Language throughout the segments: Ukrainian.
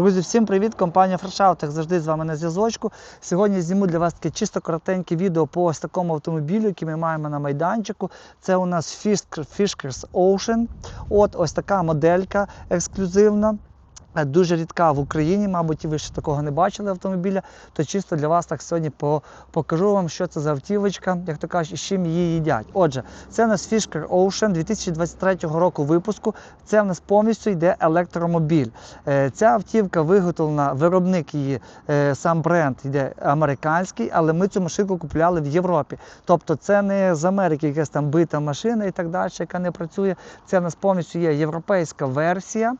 Друзі, всім привіт! Компанія Фрешаут, як завжди з вами на зв'язочку. Сьогодні зніму для вас таке чисто коротеньке відео по ось такому автомобілю, який ми маємо на майданчику. Це у нас Fiskars Ocean. От ось така моделька ексклюзивна. Е, Дуже рідка в Україні, мабуть, ви ще такого не бачили автомобіля. То чисто для вас так сьогодні покажу вам, що це за автівочка, як то кажуть, і з чим її їдять. Отже, це у нас Fisker Ocean 2023 року випуску. Це в нас повністю йде електромобіль. Е, Ця автівка виготовлена, виробник її, е, сам бренд йде американський, але ми цю машинку купували в Європі. Тобто це не з Америки якась там бита машина і так далі, яка не працює. Це в нас повністю є європейська версія.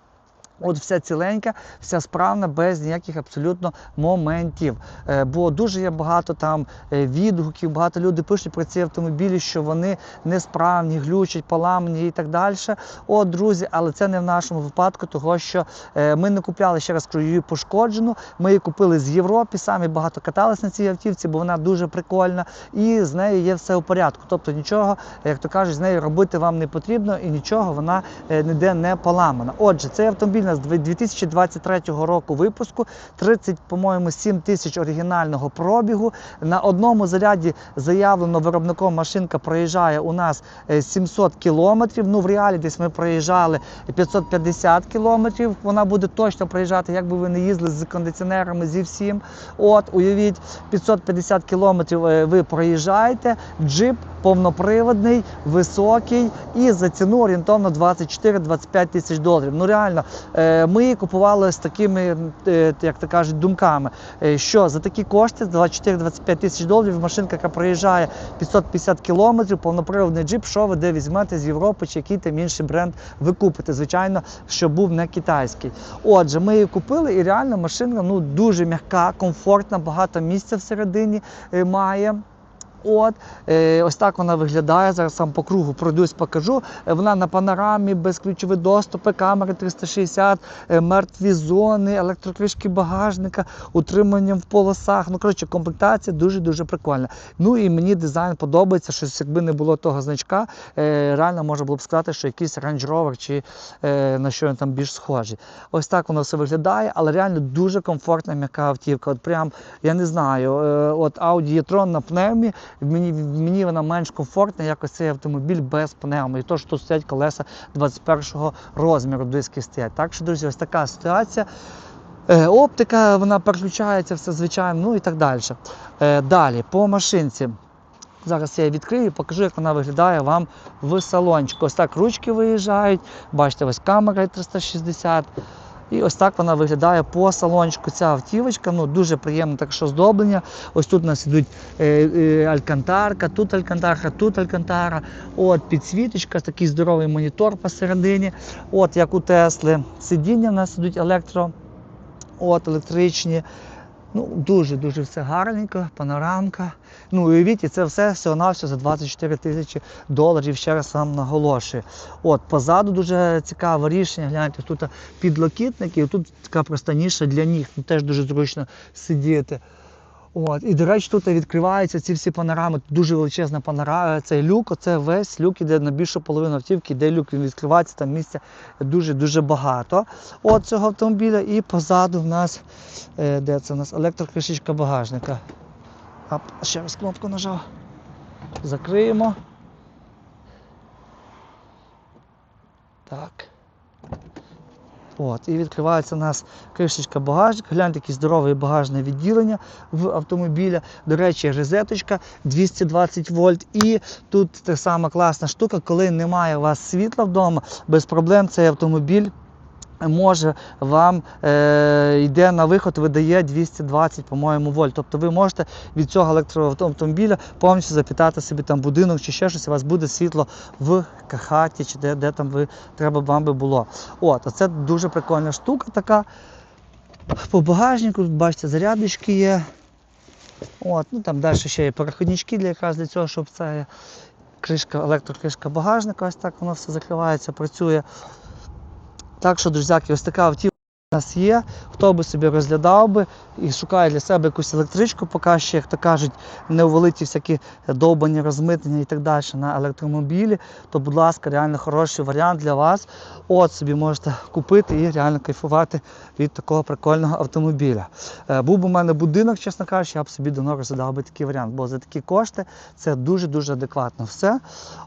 От вся ціленька, вся справна, без ніяких абсолютно моментів. Е, бо дуже є багато там е, відгуків, багато людей пишуть про ці автомобілі, що вони несправні, глючать, поламані і так далі. От, друзі, але це не в нашому випадку, того що е, ми не купляли ще раз її пошкоджену. Ми її купили з Європи, самі багато катались на цій автівці, бо вона дуже прикольна, і з нею є все у порядку. Тобто нічого, як то кажуть, з нею робити вам не потрібно і нічого вона ніде не поламана. Отже, цей автомобіль у нас 2023 року випуску, 30, по-моєму, 7 тисяч оригінального пробігу. На одному заряді заявлено виробником машинка проїжджає у нас е, 700 кілометрів. Ну, в реалі десь ми проїжджали 550 кілометрів. Вона буде точно проїжджати, як би ви не їздили з кондиціонерами, зі всім. От, уявіть, 550 кілометрів е, ви проїжджаєте, джип повноприводний, високий і за ціну орієнтовно 24-25 тисяч доларів. Ну реально, е, ми купували з такими, е, як то кажуть, думками, е, що за такі кошти 24-25 тисяч доларів машинка, яка проїжджає 550 кілометрів, повноприводний джип, що ви де візьмете з Європи чи який там інший бренд ви купите. Звичайно, що був не китайський. Отже, ми її купили, і реально машинка ну дуже м'яка, комфортна, багато місця всередині е, має. От, е, ось так вона виглядає. Зараз сам по кругу пройдусь, покажу. Е, Вона на панорамі, безключові доступи, камери 360, е, мертві зони, електрокришки багажника, утриманням в полосах. Ну, коротше, комплектація дуже-дуже прикольна. Ну і мені дизайн подобається, щось якби не було того значка, реально можна було б сказати, що якийсь Range Rover чи на що він там більш схожий. Ось так воно все виглядає, але реально дуже комфортна м'яка автівка. От прям, я не знаю, от Audi e-tron на пневмі, мені, мені вона менш комфортна, як ось цей автомобіль без пневми. І то, що тут стоять колеса 21-го розміру, диски стоять. Так що, друзі, ось така ситуація. Е, Оптика, вона переключається, все звичайно, ну і так далі. Е, Далі, по машинці. Зараз я її відкрию і покажу, як вона виглядає вам в салончику. Ось так ручки виїжджають, бачите, ось камера 360. І ось так вона виглядає по салончику. Ця автівочка, ну дуже приємно так що здоблення. Ось тут у нас ідуть е, е, алькантарка, тут алькантарка, тут алькантара. От підсвіточка, такий здоровий монітор посередині. От як у Тесли. Сидіння у нас ідуть електро, от електричні. Ну, дуже-дуже все гарненько, панорамка. Ну, і це все всього-навсього за 24 тисячі доларів, ще раз вам наголошую. От, позаду дуже цікаве рішення. Гляньте, тут підлокітники, і тут така проста ніша для ніг. Ну, теж дуже зручно сидіти. От. І, до речі, тут відкриваються ці всі панорами. Тут дуже величезна панорама. Цей люк, оце весь люк іде на більшу половину автівки, де люк він відкривається, там місця дуже-дуже багато от цього автомобіля. І позаду в нас, е, де це у нас електрокришечка багажника. Ап, ще раз кнопку нажав. Закриємо. Так. От, і відкривається у нас кришечка багажника. Гляньте, який здорове багажне відділення в автомобіля. До речі, розеточка 220 вольт. І тут та сама класна штука, коли немає у вас світла вдома, без проблем цей автомобіль. Може вам е, йде на виход, видає 220, по-моєму, вольт. Тобто ви можете від цього електроавтомобіля повністю запитати собі там будинок чи ще щось, у вас буде світло в хаті, чи де, де там ви треба вам би було. От, а це дуже прикольна штука така. По багажнику, бачите, зарядочки є. От, ну Там далі ще є переходнички для якраз для цього, щоб це кришка, електрокришка багажника, ось так воно все закривається, працює. Так що, друзяки, ось така автівка. У нас є, хто би собі розглядав би і шукає для себе якусь електричку, поки ще, як то кажуть, не увелиті всякі довбані розмитнення і так далі на електромобілі, то, будь ласка, реально хороший варіант для вас. От собі можете купити і реально кайфувати від такого прикольного автомобіля. Е, Був би у мене будинок, чесно кажучи, я б собі давно розглядав би такий варіант, бо за такі кошти це дуже-дуже адекватно все.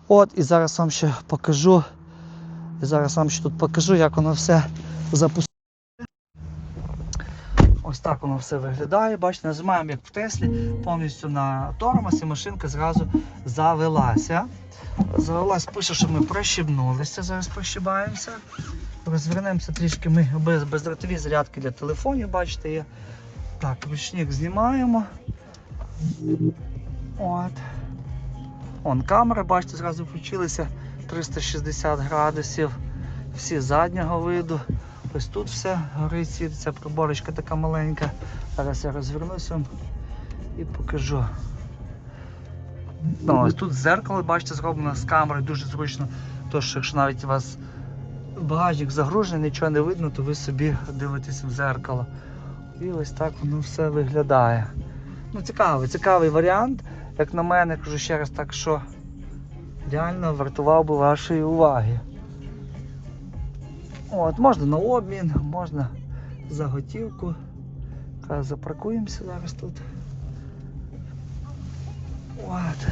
От, і зараз вам ще покажу. І зараз вам ще тут покажу, як воно все запустило. Ось так воно все виглядає. Бачите, нажимаємо як в Теслі, повністю на тормоз і машинка зразу завелася. Завелась, пише, що ми прощебнулися, зараз прощибаємося. Розвернемося трішки ми без бездротові зарядки для телефонів, бачите, є. Так, ручник знімаємо. От. Вон камера, бачите, зразу включилися 360 градусів. Всі заднього виду. Ось тут все горить, світиться приборочка така маленька. Зараз я розвернуся і покажу. Ну, ось тут зеркало, бачите, зроблено з камери, дуже зручно. Тож, якщо навіть у вас багажник загружений, нічого не видно, то ви собі дивитесь в зеркало. І ось так воно все виглядає. Ну, цікавий, цікавий варіант. Як на мене, кажу ще раз так, що реально вартував би вашої уваги. От, можна на обмін, можна за готівку. Запаркуємося зараз тут. От.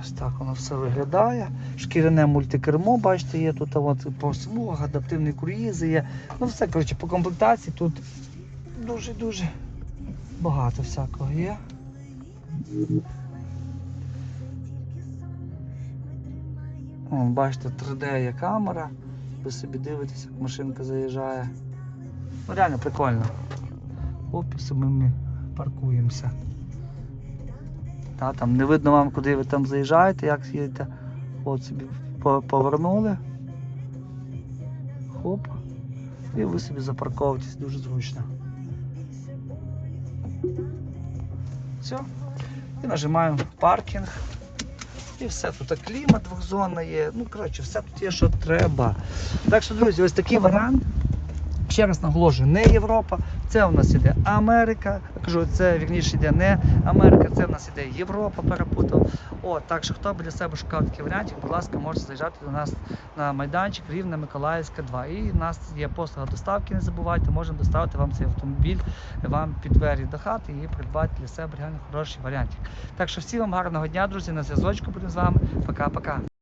Ось так воно все виглядає. Шкіряне мультикермо, бачите, є тут по смугах, адаптивні круїзи є. Ну все, коротше, по комплектації тут дуже-дуже багато всякого є. Бачите, 3D є камера. Ви собі дивитесь, як машинка заїжджає. Ну реально прикольно. Оп, і собі ми паркуємося. Та, там не видно вам, куди ви там заїжджаєте, як їдете. От собі повернули. Хоп. І ви собі запарковуєтесь дуже зручно. Все. І нажимаємо паркінг. І все тут клімат двохзона є. Ну, коротше, все тут є, що треба. Так що, друзі, ось такий варіант. Ще раз наголошую, не Європа, це у нас іде Америка. Кажу, це вірніше йде не Америка, це в нас іде Європа, перепутав. О, так що хто для себе шукав такий варіантик, будь ласка, можете заїжджати до нас на майданчик Рівна Миколаївська 2. І в нас є послуга доставки, не забувайте, можемо доставити вам цей автомобіль вам під двері до хати і придбати для себе реально хороший варіантик. Так що всім вам гарного дня, друзі, на зв'язочку будемо з вами. Пока-пока.